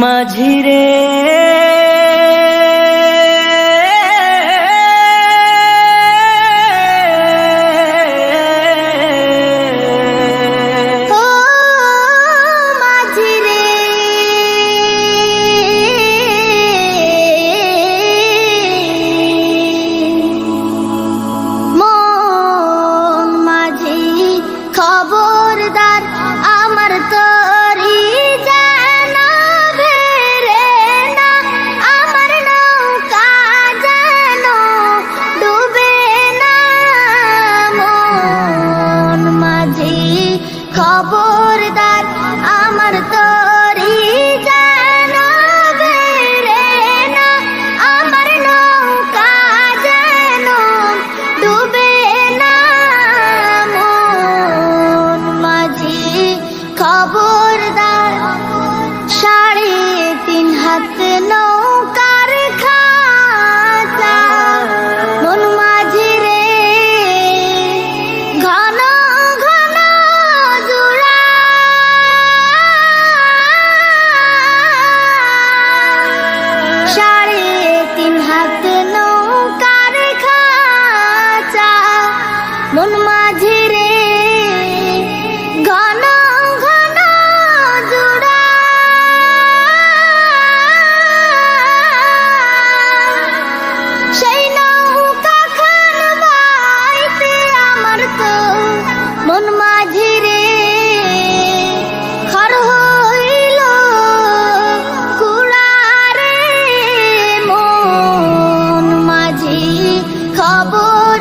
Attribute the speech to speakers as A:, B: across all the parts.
A: মাঝিরে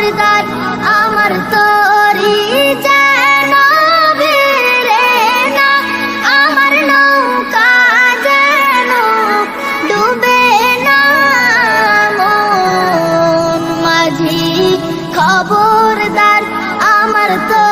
B: সর্দার আমার তোরি যেন বেরে আমার নৌকা যেন ডুবে মাঝি খবরদার আমার তো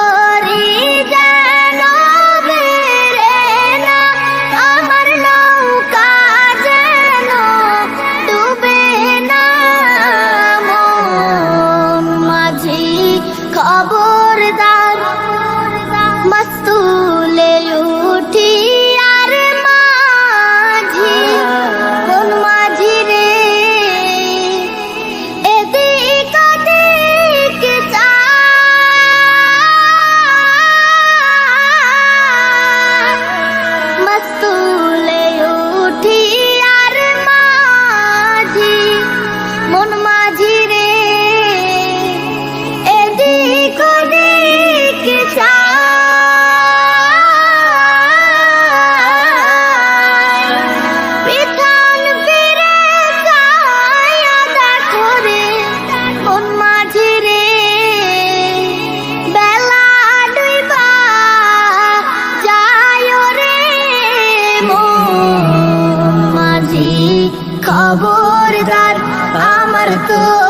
B: মাঝি খবরদার আমার তো